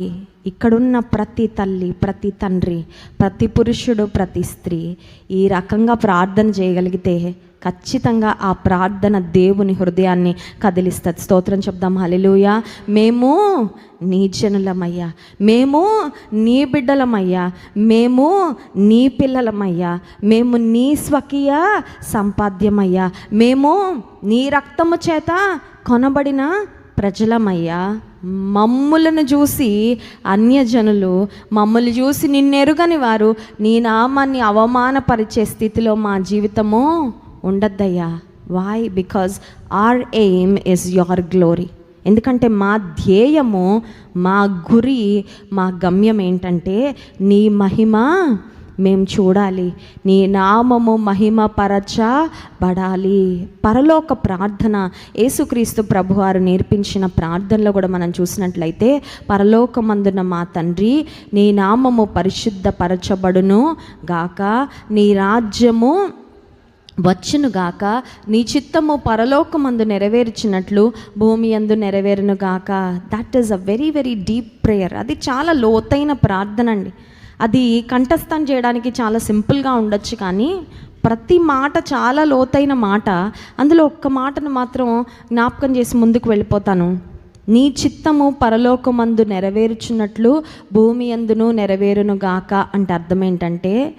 ఇక్కడున్న ప్రతి తల్లి ప్రతి తండ్రి ప్రతి పురుషుడు ప్రతి స్త్రీ ఈ రకంగా ప్రార్థన చేయగలిగితే ఖచ్చితంగా ఆ ప్రార్థన దేవుని హృదయాన్ని కదిలిస్తుంది. స్తోత్రం చెప్దాం. హల్లెలూయా. మేము నీ జనులమయ్యా. మేము నీ బిడ్డలమయ్యా. మేము నీ పిల్లలమయ్యా. మేము నీ స్వకీయ సంపాద్యమయ్యా. మేము నీ రక్తము చేత కొనబడిన ప్రజలమయ్యా మమ్ములను చూసి అన్యజనులు మమ్మల్ని చూసి నిన్నెరుగని వారు నీ నామాన్ని అవమానపరిచే స్థితిలో మా జీవితము ఉండద్దయ్యా. Why because our aim is your glory ఎందుకంటే మా ధ్యేయము మా గురి మా గమ్యం ఏంటంటే నీ మహిమ మేము చూడాలి. నీ నామము మహిమ పరచబడాలి పరలోక ప్రార్థన యేసుక్రీస్తు ప్రభువారు నేర్పించిన ప్రార్థనలో కూడా మనం చూసినట్లయితే పరలోకమందున మా తండ్రి నీ నామము పరిశుద్ధపరచబడును గాక నీ రాజ్యము వచ్చునుగాక నీ చిత్తము పరలోకమందు నెరవేర్చినట్లు భూమి అందు నెరవేరును గాక. That is a very very deep prayer అది చాలా లోతైన ప్రార్థన అండి. అది కంఠస్థం చేయడానికి చాలా సింపుల్గా ఉండొచ్చు కానీ ప్రతి మాట చాలా లోతైన మాట. అందులో ఒక్క మాటను మాత్రం జ్ఞాపకం చేసి ముందుకు వెళ్ళిపోతాను. నీ చిత్తము పరలోకమందు నెరవేర్చున్నట్లు భూమి అందును నెరవేరును గాక అంటే అర్థం ఏంటంటే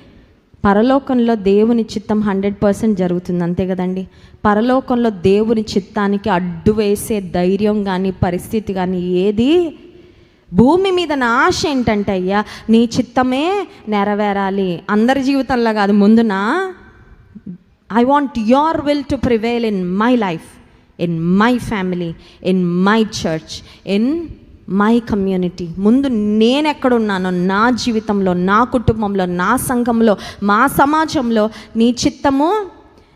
పరలోకంలో దేవుని చిత్తం హండ్రెడ్ పర్సెంట్ జరుగుతుంది అంతే కదండి? పరలోకంలో దేవుని చిత్తానికి అడ్డు వేసే ధైర్యం కానీ పరిస్థితి కానీ ఏది భూమి మీద నా ఆశ ఏంటంటే అయ్యా నీ చిత్తమే నెరవేరాలి. అందరి జీవితంలో కాదు ముందున I want your will to prevail in my life in my family in my church in my community ముందు నేను ఎక్కడున్నానో నా జీవితంలో నా కుటుంబంలో నా సంఘంలో మా సమాజంలో నీ చిత్తము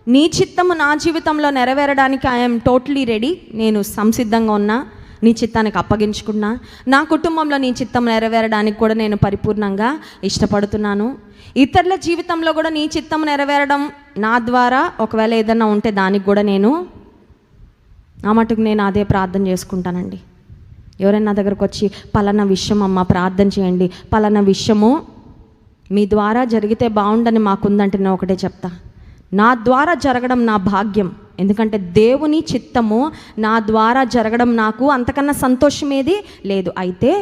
నీ చిత్తము నా జీవితంలో నెరవేరడానికి ఐఎమ్ టోటలీ రెడీ నేను సంసిద్ధంగా ఉన్నా. నీ చిత్తానికి అప్పగించుకున్నా నా కుటుంబంలో నీ చిత్తం నెరవేరడానికి కూడా నేను పరిపూర్ణంగా ఇష్టపడుతున్నాను. ఇతరుల జీవితంలో కూడా నీ చిత్తం నెరవేరడం నా ద్వారా ఒకవేళ ఏదైనా ఉంటే దానికి కూడా నేను ఆ మటుకు నేను అదే ప్రార్థన చేసుకుంటానండి. ఎవరైనా నా దగ్గరకు వచ్చి పలానా విషయం అమ్మ ప్రార్థన చేయండి. పలానా విషయము మీ ద్వారా జరిగితే బాగుండని మాకుందంటే నేను ఒకటే చెప్తా. నా ద్వారా జరగడం నా భాగ్యం. ఎందుకంటే దేవుని చిత్తము నా ద్వారా జరగడం నాకు అంతకన్నా సంతోషమేది లేదు. అయితే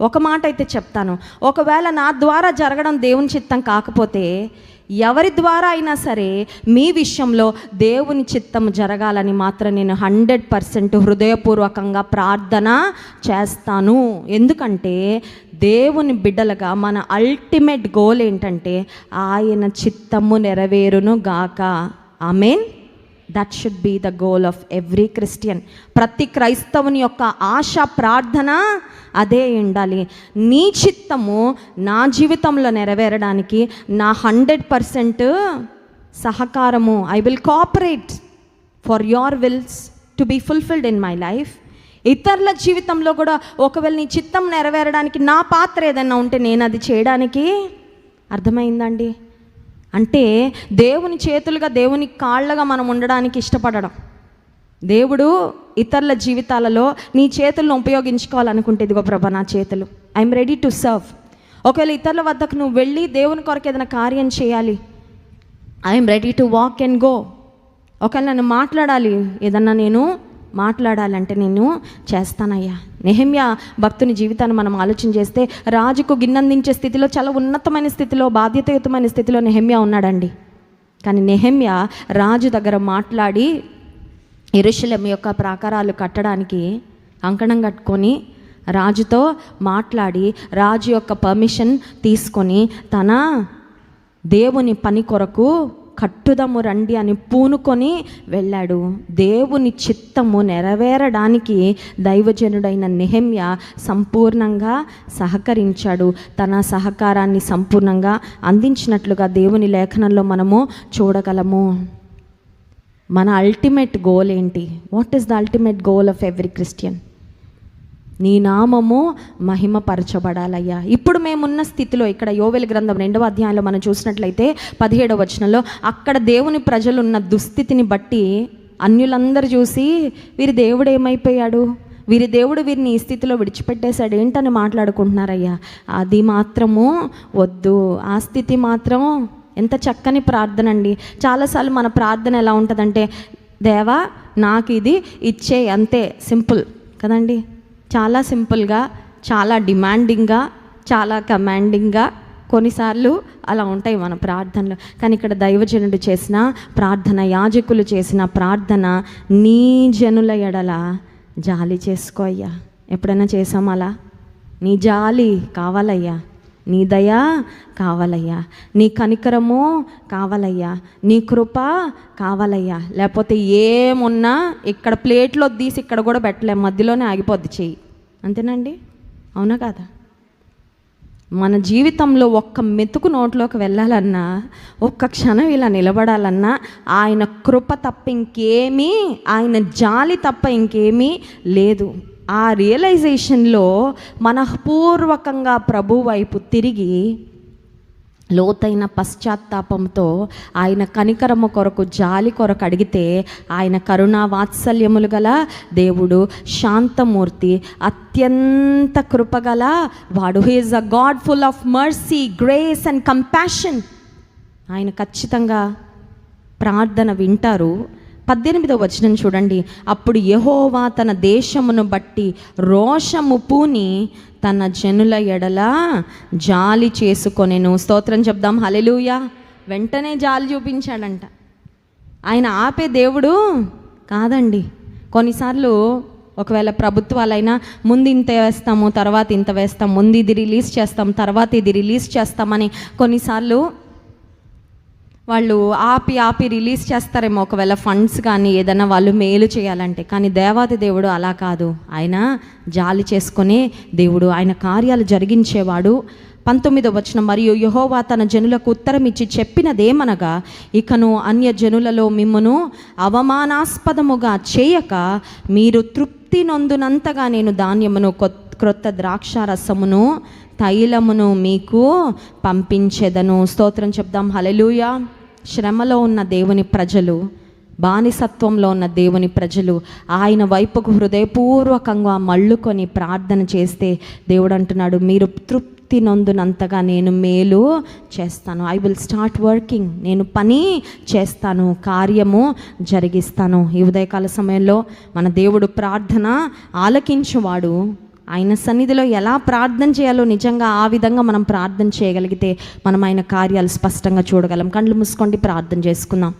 ఒక మాట అయితే చెప్తాను. ఒకవేళ నా ద్వారా జరగడం దేవుని చిత్తం కాకపోతే ఎవరి ద్వారా అయినా సరే మీ విషయంలో దేవుని చిత్తం జరగాలని మాత్రం నేను హండ్రెడ్ పర్సెంట్ హృదయపూర్వకంగా ప్రార్థన చేస్తాను. ఎందుకంటే దేవుని బిడ్డలుగా మన అల్టిమేట్ గోల్ ఏంటంటే ఆయన చిత్తము నెరవేరును గాక. I mean that should be the goal of every Christian ప్రతి క్రైస్తవుని యొక్క ఆశ ప్రార్థన అదే ఉండాలి. నీ చిత్తము నా జీవితంలో నెరవేరడానికి నా hundred percent సహకారము I will cooperate for your wills to be fulfilled in my life ఇతరుల జీవితంలో కూడా ఒకవేళ నీ చిత్తం నెరవేరడానికి నా పాత్ర ఏదైనా ఉంటే నేను అది చేయడానికి అర్థమైందండి? అంటే దేవుని చేతులుగా దేవుని కాళ్ళగా మనం ఉండడానికి ఇష్టపడడం. దేవుడు ఇతరుల జీవితాలలో నీ చేతులను ఉపయోగించుకోవాలనుకుంటే ఇదిగో ప్రభా నా చేతులు. ఐఎమ్ రెడీ టు సర్వ్ ఒకవేళ ఇతరుల వద్దకు నువ్వు వెళ్ళి దేవుని కొరకు ఏదైనా కార్యం చేయాలి. I'm ready to walk and go ఒకవేళ నన్ను మాట్లాడాలి ఏదన్నా నేను మాట్లాడాలంటే నేను చేస్తానయ్యా. నెహమ్య భక్తుని జీవితాన్ని మనం ఆలోచన చేస్తే రాజుకు గిన్నందించే స్థితిలో చాలా ఉన్నతమైన స్థితిలో బాధ్యతయుతమైన స్థితిలో నెహమ్య ఉన్నాడండి. కానీ నెహమ్య రాజు దగ్గర మాట్లాడి ఇరుషులం యొక్క ప్రాకారాలు కట్టడానికి అంకణం కట్టుకొని రాజుతో మాట్లాడి రాజు యొక్క పర్మిషన్ తీసుకొని తన దేవుని పని కొరకు కట్టుదము రండి అని పూనుకొని వెళ్ళాడు. దేవుని చిత్తము నెరవేరడానికి దైవజనుడైన నెహమ్య సంపూర్ణంగా సహకరించాడు. తన సహకారాన్ని సంపూర్ణంగా అందించినట్లుగా దేవుని లేఖనంలో మనము చూడగలము. మన అల్టిమేట్ గోల్ ఏంటి? What is the ultimate goal of every Christian నీ నామము మహిమపరచబడాలయ్యా. ఇప్పుడు మేమున్న స్థితిలో ఇక్కడ యోవెల గ్రంథం రెండవ అధ్యాయంలో మనం చూసినట్లయితే పదిహేడవ వచనంలో అక్కడ దేవుని ప్రజలు ఉన్న దుస్థితిని బట్టి అన్యులందరూ చూసి వీరి దేవుడు ఏమైపోయాడు? వీరి దేవుడు వీరిని ఈ స్థితిలో విడిచిపెట్టేశాడు. ఏంటని మాట్లాడుకుంటున్నారయ్యా? అది మాత్రము వద్దు. ఆ స్థితి మాత్రం ఎంత చక్కని ప్రార్థన అండి. చాలాసార్లు మన ప్రార్థన ఎలా ఉంటుందంటే దేవా నాకు ఇది ఇచ్చే అంతే. సింపుల్. కదండి? చాలా సింపుల్గా చాలా డిమాండింగ్గా చాలా కమాండింగ్గా కొన్నిసార్లు అలా ఉంటాయి మన ప్రార్థనలు. కానీ ఇక్కడ దైవజనుడు చేసిన ప్రార్థన యాజకులు చేసిన ప్రార్థన నీ జనుల ఎడల జాలి చేసుకో అయ్యా. ఎప్పుడైనా చేసాం అలా? నీ జాలి కావాలయ్యా. నీ దయా కావాలయ్యా. నీ కనికరము కావాలయ్యా. నీ కృప కావాలయ్యా. లేకపోతే ఏమున్నా ఇక్కడ ప్లేట్లో తీసి ఇక్కడ కూడా పెట్టలేము మధ్యలోనే ఆగిపోద్ది చెయ్యి. అంతేనండి? అవునా కాదా? మన జీవితంలో ఒక్క మెతుకు నోట్లోకి వెళ్ళాలన్నా ఒక్క క్షణం ఇలా నిలబడాలన్నా ఆయన కృప తప్ప ఇంకేమీ ఆయన జాలి తప్ప ఇంకేమీ లేదు. ఆ రియలైజేషన్లో మనఃపూర్వకంగా ప్రభు వైపు తిరిగి లోతైన పశ్చాత్తాపంతో ఆయన కనికరము కొరకు జాలి కొరకు అడిగితే ఆయన కరుణా వాత్సల్యములు గల దేవుడు శాంతమూర్తి అత్యంత కృపగల వాడు. He is a God full of mercy grace and compassion ఆయన ఖచ్చితంగా ప్రార్థన వింటారు. పద్దెనిమిదో వచనం చూడండి. అప్పుడు యహోవా తన దేశమును బట్టి రోషము పూని తన జనుల ఎడల జాలి చేసుకొనెను. స్తోత్రం చెప్దాం. హలెలుయా వెంటనే జాలి చూపించాడంట. ఆయన ఆపే దేవుడు కాదండి. కొన్నిసార్లు ఒకవేళ ప్రభుత్వాలైనా ముందు ఇంత వేస్తాము తర్వాత ఇంత వేస్తాం ముందు ఇది రిలీజ్ చేస్తాం తర్వాత ఇది రిలీజ్ చేస్తామని కొన్నిసార్లు వాళ్ళు ఆపి ఆపి రిలీజ్ చేస్తారేమో ఒకవేళ ఫండ్స్ కానీ ఏదైనా వాళ్ళు మేలు చేయాలంటే. కానీ దేవాది దేవుడు అలా కాదు. ఆయన జాలి చేసుకునే దేవుడు ఆయన కార్యాలు జరిగించేవాడు. పంతొమ్మిదో వచ్చిన మరియు యహోవా తన జనులకు ఉత్తరం ఇచ్చి చెప్పినదేమనగా ఇకను అన్య జనులలో మిమ్మను అవమానాస్పదముగా చేయక మీరు తృప్తి నొందునంతగా నేను ధాన్యమును క్రొత్త ద్రాక్ష రసమును తైలమును మీకు పంపించెదను. స్తోత్రం చెప్దాం. హలెలుయా శ్రమలో ఉన్న దేవుని ప్రజలు బానిసత్వంలో ఉన్న దేవుని ప్రజలు ఆయన వైపుకు హృదయపూర్వకంగా మళ్ళుకొని ప్రార్థన చేస్తే దేవుడు అంటున్నాడు మీరు తృప్తి నొందునంతగా నేను మేలు చేస్తాను. ఐ విల్ స్టార్ట్ వర్కింగ్ నేను పని చేస్తాను. కార్యము జరిగిస్తాను. ఈ ఉదయకాల సమయంలో మన దేవుడు ప్రార్థన ఆలకించువాడు. ఆయన సన్నిధిలో ఎలా ప్రార్థన చేయాలో నిజంగా ఆ విధంగా మనం ప్రార్థన చేయగలిగితే మనం ఆయన కార్యాలు స్పష్టంగా చూడగలం. కళ్ళు మూసుకోండి ప్రార్థన చేసుకుందాం.